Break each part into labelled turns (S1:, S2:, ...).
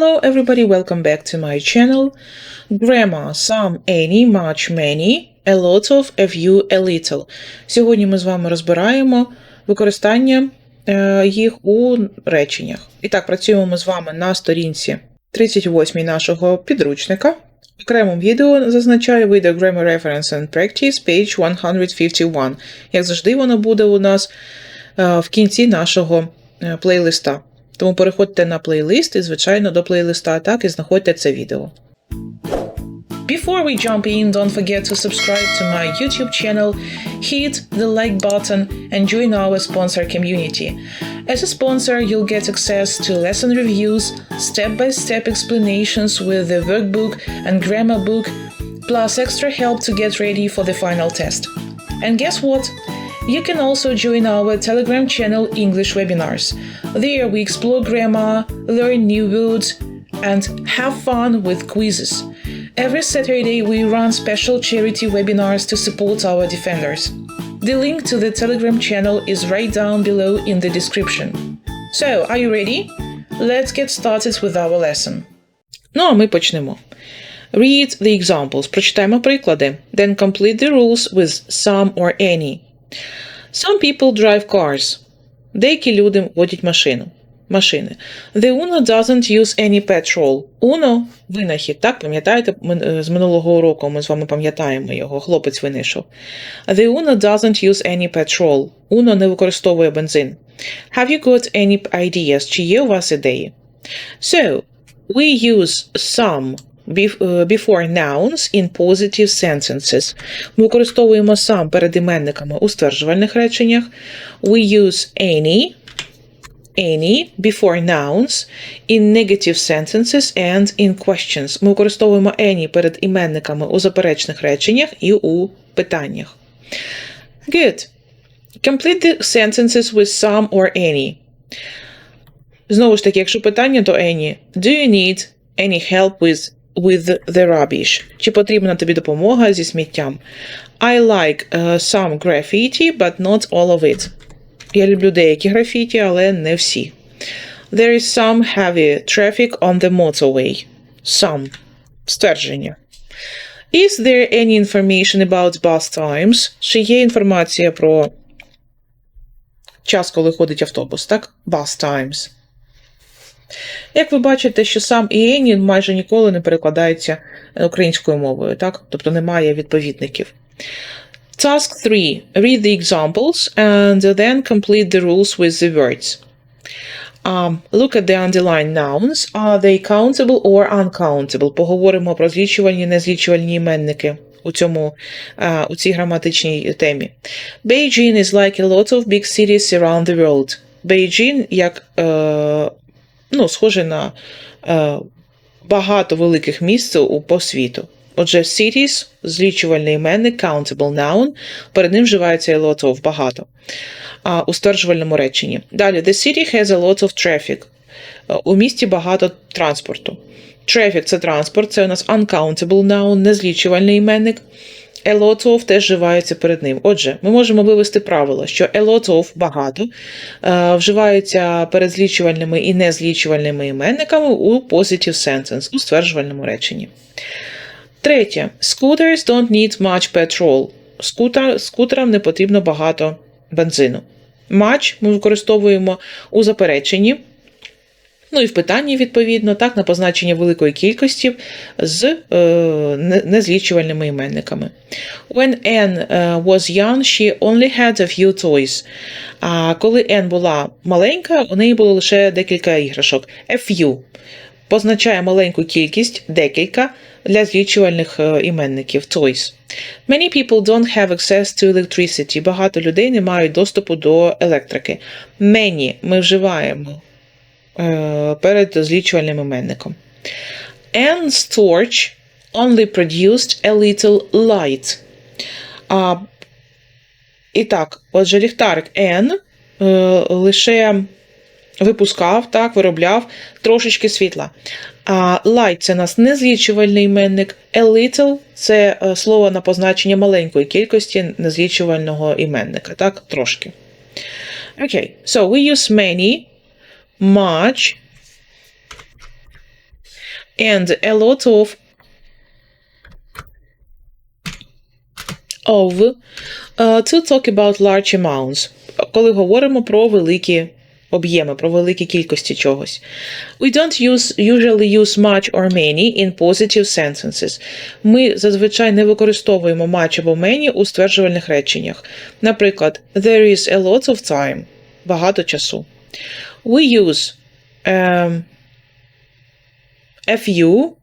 S1: Hello everybody, welcome back to my channel. Grammar, some, any, much, many, a lot of, a few, a little. Сьогодні ми з вами розбираємо використання е, їх у реченнях. І так, працюємо ми з вами на сторінці 38 нашого підручника. В окремому відео зазначаю вида Grammar Reference and Practice, page 151. Як завжди, воно буде у нас е, в кінці нашого е, плейлиста. Тому переходьте на плейлист і, звичайно, до плейлиста так і знаходьте це відео. Before we jump in, don't forget to subscribe to my YouTube channel, hit the like button, and join our sponsor community. As a sponsor, you'll get access to lesson reviews, step by step explanations with the workbook and grammar book, plus extra help to get ready for the final test. And guess what? You can also join our Telegram channel English Webinars. There we explore grammar, learn new words, and have fun with quizzes. Every Saturday we run special charity webinars to support our defenders. The link to the Telegram channel is right down below in the description. So, are you ready? Let's get started with our lesson. Ну, а ми почнемо. Read the examples. Прочитаємо приклади. Then complete the rules with some or any. Some people drive cars. Деякі люди водять машину. Машини. The Uno doesn't use any petrol. Uno – винахід, так? Пам'ятаєте, е, з минулого року ми з вами пам'ятаємо його, хлопець винайшов. The Uno doesn't use any petrol. Uno не використовує бензин. Have you got any ideas? Чи є у вас ідеї? So, we use some before nouns in positive sentences. Ми використовуємо some перед іменниками у стверджувальних реченнях. We use any any before nouns in negative sentences and in questions. Ми використовуємо any перед іменниками у заперечних реченнях і у питаннях. Good. Complete the sentences with some or any. Знову ж таки, якщо питання, то any. Do you need any help with, with the rubbish? Чи потрібна тобі допомога зі сміттям? I like uh, some graffiti, but not all of it. Я люблю деякі графіті, але не всі. There is some heavy traffic on the motorway. Some. Ствердження. Is there any information about bus times? Чи є інформація про час, коли ходить автобус, так? Bus times. Як ви бачите, що сам і майже ніколи не перекладаються українською мовою, так? Тобто немає відповідників. Task 3. Read the examples and then complete the rules with the words. Um, look at the underlined nouns. Are they countable or uncountable? Поговоримо про злічувальні і незлічувальні іменники у, цьому, е, у цій граматичній темі. Beijing is like a lot of big cities around the world. Beijing як е, ну, схоже на е, багато великих місць по світу. Отже, cities – злічувальний іменник, countable noun, перед ним вживається a lot of – багато а, у стверджувальному реченні. Далі, the city has a lot of traffic. Е, У місті багато транспорту. Traffic – це транспорт, це у нас uncountable noun, незлічувальний іменник. Of теж вживається перед ним. Отже, ми можемо вивести правило, що a lot of – багато, е, вживається перед злічувальними і незлічувальними іменниками у positive sentence, у стверджувальному реченні. Третє. Scooters don't need much petrol. Скутер, скутерам не потрібно багато бензину. Much ми використовуємо у запереченні. Ну і в питанні, відповідно, так, на позначення великої кількості з е, незлічувальними іменниками. When Anne е, was young, she only had a few toys. А коли Anne була маленька, у неї було лише декілька іграшок. A few позначає маленьку кількість, декілька для злічувальних е, іменників toys. Many people don't have access to electricity. Багато людей не мають доступу до електрики. Many ми вживаємо перед злічувальним іменником. Anne's torch only produced a little light. А, і так, отже, ліхтарик N е, лише випускав, так, виробляв трошечки світла. А light – це у нас незлічувальний іменник. A little – це е, слово на позначення маленької кількості незлічувального іменника, так, трошки. Окей, so we use many, much, and a lot of of uh, to talk about large amounts, коли говоримо про великі об'єми, про великі кількості чогось. We don't use, usually use much or many in positive sentences. Ми зазвичай не використовуємо much або many у стверджувальних реченнях. Наприклад, there is a lot of time. Багато часу. We use um, a few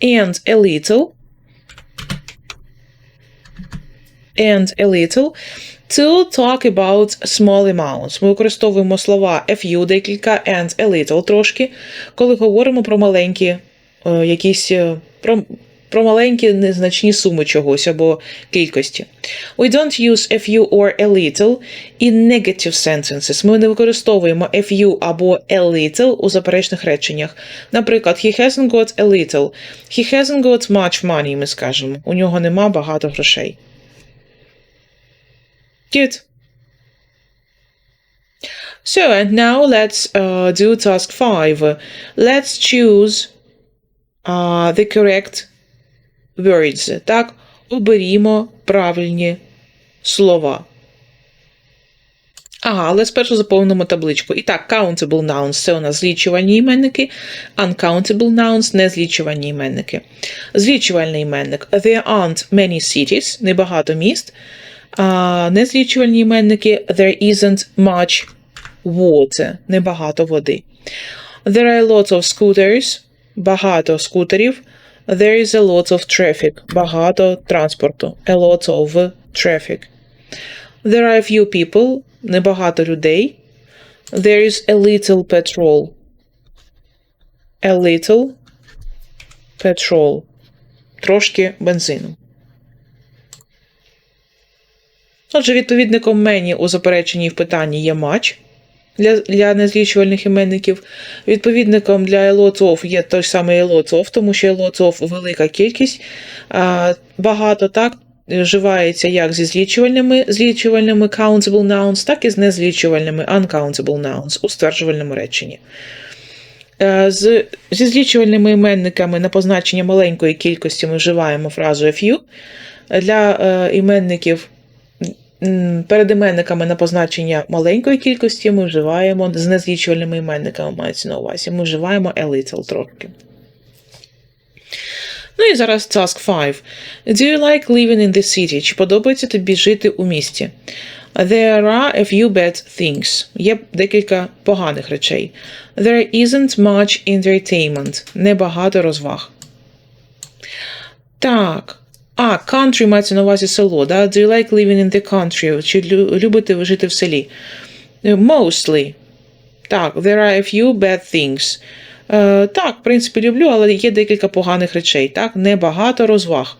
S1: and a little and a little to talk about small amounts. Ми використовуємо слова a few декілька and a little трошки, коли говоримо про маленькі е, якісь е, про, про маленькі незначні суми чогось або кількості. We don't use a few or a little in negative sentences. Ми не використовуємо a few або a little у заперечних реченнях. Наприклад, he hasn't got a little. He hasn't got much money, ми скажемо. У нього нема багато грошей. Good. So, and now let's uh, do task five. Let's choose uh, the correct words. Так, оберімо правильні слова. Ага, але спершу заповнимо табличку. І так, countable nouns – це у нас злічувальні іменники, uncountable nouns – незлічувальні іменники. Злічувальний іменник There aren't many cities, небагато міст. А незлічувальні іменники There isn't much water, небагато води. There are a lot of scooters, багато скутерів. There is a lot of traffic, багато транспорту. A lot of traffic. There are a few people, небагато людей. There is a little petrol. A little petrol. Трошки бензину. Отже, відповідником мені у запереченні в питанні є матч для для незлічувальних іменників. Відповідником для lot є той самий lot тому що lot велика кількість. А, Багато так вживається як зі злічувальними злічувальними countable nouns, так і з незлічувальними uncountable nouns у стверджувальному реченні. З, Зі злічувальними іменниками на позначення маленької кількості ми вживаємо фразу a few. Для е, іменників Перед іменниками на позначення маленької кількості ми вживаємо з незлічувальними іменниками мається на увазі. Ми вживаємо a little трохи. Ну і зараз task 5. Do you like living in the city? Чи подобається тобі жити у місті? There are a few bad things. Є декілька поганих речей. There isn't much entertainment. Небагато розваг. Так. А, country мається на увазі село. Да? Do you like living in the country? Чи любите ви жити в селі? Mostly. Так, there are a few bad things. Uh, так, в принципі, люблю, але є декілька поганих речей. Так, небагато розваг.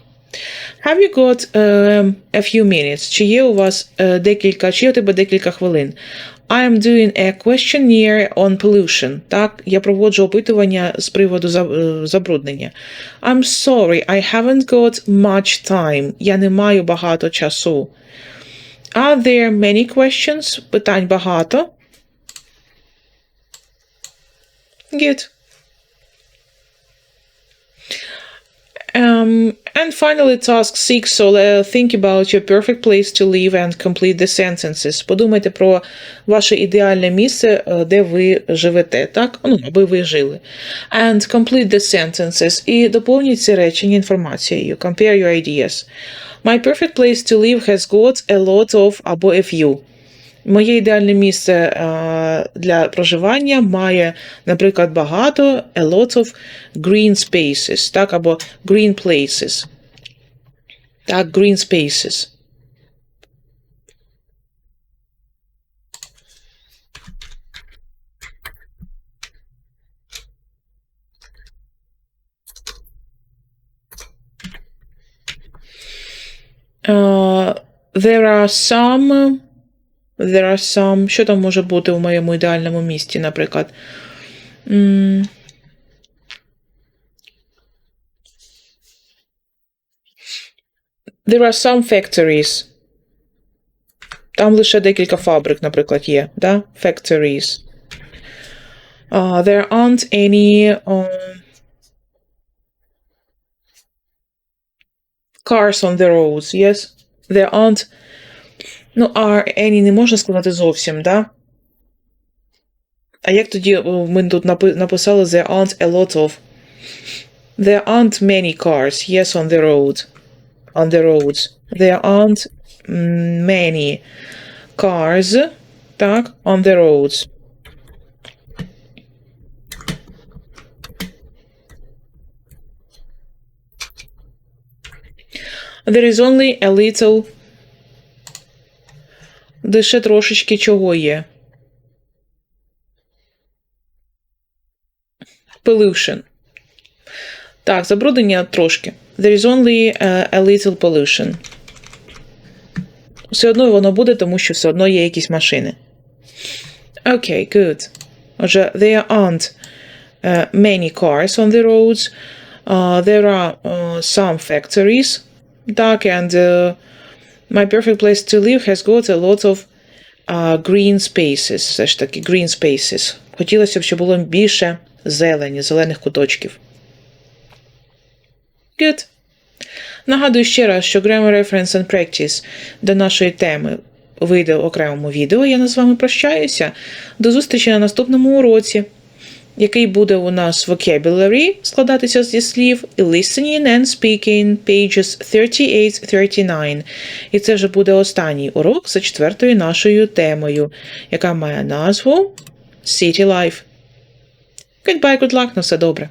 S1: Have you got uh, a few minutes? Чи є у вас uh, декілька, чи є у тебе декілька хвилин? I am doing a questionnaire on pollution. Так, я проводжу опитування з приводу забруднення. I'm sorry, I haven't got much time. Я не маю багато часу. Are there many questions? Питань багато. Good. Um, and finally, task 6. So uh, think about your perfect place to live and complete the sentences. Подумайте про ваше ідеальне місце, де ви живете, так? Ну, аби ви жили. And complete the sentences. І доповніть ці речення інформацією. Compare your ideas. My perfect place to live has got a lot of або a few. Моє ідеальне місце для проживання має, наприклад, багато a lot of green spaces, так, або green places. Так, green spaces. Uh, there are some There are some. Що там може бути у моєму ідеальному місті, наприклад? Mm. There are some factories. Там лише декілька фабрик, наприклад, є. Да? Factories. Uh, there aren't any um, cars on the roads, yes? There aren't. Ну, are any не можна сказати зовсім, да? А як тоді о, ми тут напи- написали there aren't a lot of. There aren't many cars, yes, on the road. On the roads. There aren't mm, many cars, так, on the roads. There is only a little. Де трошечки чого є. Pollution. Так, забруднення трошки. There is only a, little pollution. Все одно воно буде, тому що все одно є якісь машини. Okay, good. Отже, there aren't uh, many cars on the roads. Uh, there are uh, some factories. Так, and uh, my perfect place to live has got a lot of uh, green spaces. Все ж таки, green spaces. Хотілося б, щоб було більше зелені, зелених куточків. Good. Нагадую ще раз, що Grammar Reference and Practice до нашої теми вийде в окремому відео. Я з вами прощаюся. До зустрічі на наступному уроці, який буде у нас vocabulary складатися зі слів listening and speaking pages 38-39. І це вже буде останній урок за четвертою нашою темою, яка має назву City Life. Goodbye, good luck, на все добре.